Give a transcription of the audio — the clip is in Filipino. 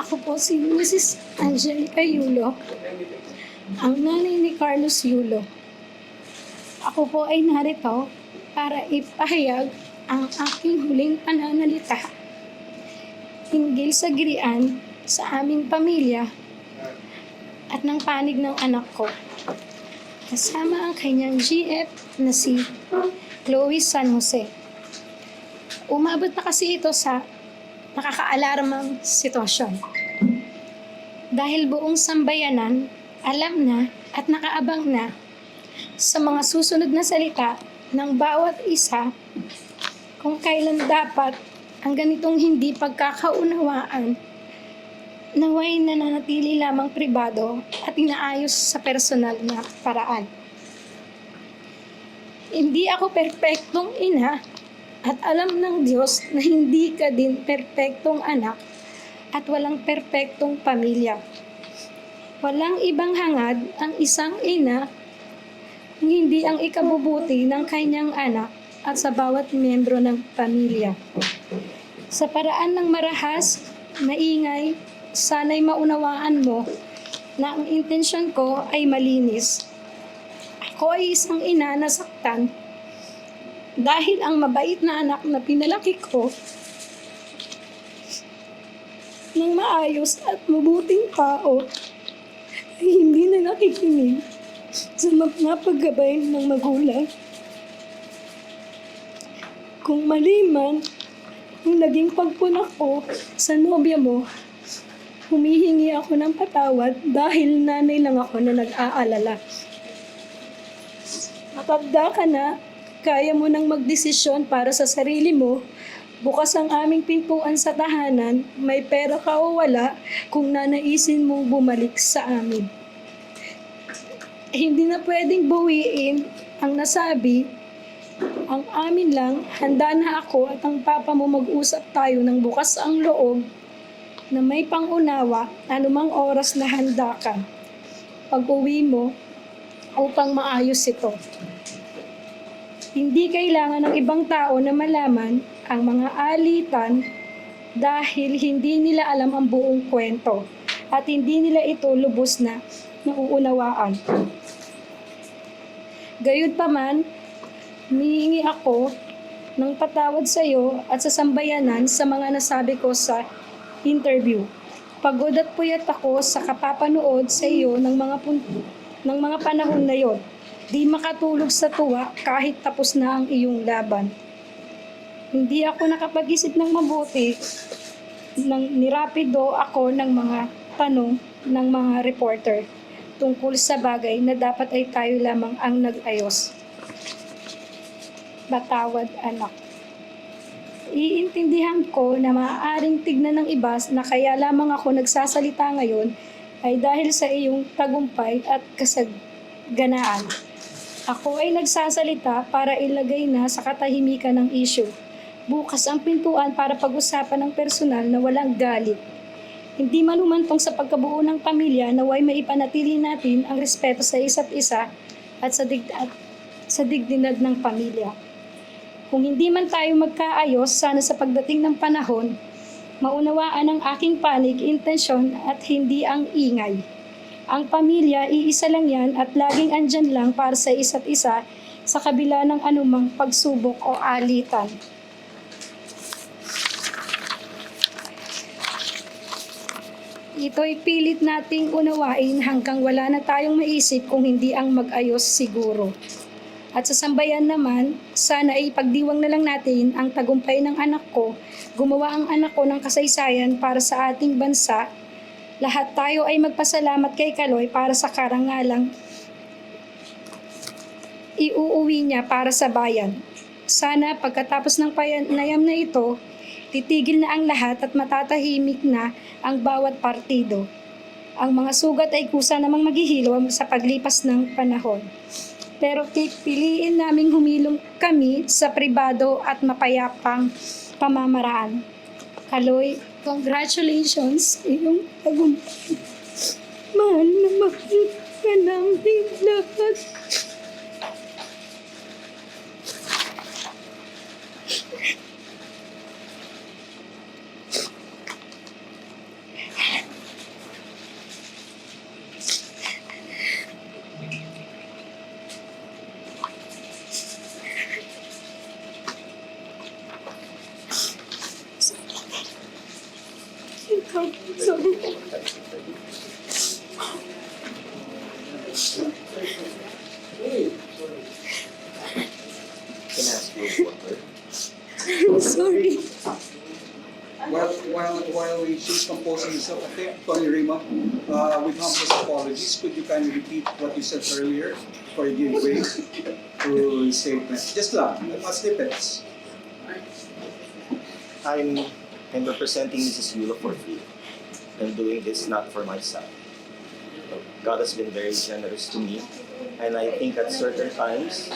Ako po si Mrs. Angelica Yulo, ang nanay ni Carlos Yulo. Ako po ay narito para ipahayag ang aking huling pananalita hinggil sa girian sa aming pamilya at ng panig ng anak ko. Kasama ang kanyang GF na si Chloe San Jose. Umabot na kasi ito sa nakakaalarmang sitwasyon. Dahil buong sambayanan, alam na at nakaabang na sa mga susunod na salita ng bawat isa kung kailan dapat ang ganitong hindi pagkakaunawaan naway nananatili lamang pribado at inaayos sa personal na paraan. Hindi ako perpektong ina at alam ng Diyos na hindi ka din perpektong anak at walang perpektong pamilya. Walang ibang hangad ang isang ina kung hindi ang ikabubuti ng kanyang anak at sa bawat miyembro ng pamilya. Sa paraan ng marahas, maingay, sana'y maunawaan mo na ang intensyon ko ay malinis. Ako ay isang ina na saktan dahil ang mabait na anak na pinalaki ko ng maayos at mabuting tao ay hindi na nakikinig sa mga paggabay ng magulang. Kung mali man yung naging pagpunak ko sa nobya mo, humihingi ako ng patawad dahil nanay lang ako na nag-aalala. Matanda ka na, kaya mo nang magdesisyon para sa sarili mo, bukas ang aming pintuan sa tahanan, may pera ka o wala kung nanaisin mong bumalik sa amin. Hindi na pwedeng buwiin ang nasabi ang amin lang, handa na ako at ang papa mo mag-usap tayo ng bukas ang loob na may pangunawa anumang oras na handa ka pag uwi mo upang maayos ito. Hindi kailangan ng ibang tao na malaman ang mga alitan dahil hindi nila alam ang buong kwento at hindi nila ito lubos na nauunawaan. Gayunpaman, Humihingi ako ng patawad sa iyo at sa sambayanan sa mga nasabi ko sa interview. Pagod at puyat ako sa kapapanood sa iyo ng mga pun- ng mga panahon na yon. Di makatulog sa tuwa kahit tapos na ang iyong laban. Hindi ako nakapag-isip ng mabuti nang nirapido ako ng mga tanong ng mga reporter tungkol sa bagay na dapat ay tayo lamang ang nag-ayos batawad anak. Iintindihan ko na maaaring tignan ng iba na kaya lamang ako nagsasalita ngayon ay dahil sa iyong tagumpay at kasaganaan. Ako ay nagsasalita para ilagay na sa katahimikan ng issue. Bukas ang pintuan para pag-usapan ng personal na walang galit. Hindi man humantong sa pagkabuo ng pamilya naway maipanatili natin ang respeto sa isa't isa at sa, dig- at sa dignidad ng pamilya. Kung hindi man tayo magkaayos, sana sa pagdating ng panahon, maunawaan ang aking panig, intensyon at hindi ang ingay. Ang pamilya, iisa lang yan at laging andyan lang para sa isa't isa sa kabila ng anumang pagsubok o alitan. Ito'y pilit nating unawain hanggang wala na tayong maisip kung hindi ang mag-ayos siguro. At sa sambayan naman, sana ay pagdiwang na lang natin ang tagumpay ng anak ko, gumawa ang anak ko ng kasaysayan para sa ating bansa. Lahat tayo ay magpasalamat kay Kaloy para sa karangalang iuuwi niya para sa bayan. Sana pagkatapos ng panayam na ito, titigil na ang lahat at matatahimik na ang bawat partido. Ang mga sugat ay kusa namang maghihilom sa paglipas ng panahon pero piliin naming humilom kami sa pribado at mapayapang pamamaraan. Kaloy, congratulations iyong tagumpay. Mahal na mahal ka namin lahat. Sorry. Can I ask you what? sorry. While, while, while she's composing herself, I think, Tony Rima, uh, with humble apologies, could you kindly repeat what you said earlier for you give way to his statement? Just lang, mga snippets. I'm, I'm representing Mrs. Yulo for free. I'm doing this not for myself. God has been very generous to me, and I think at certain times,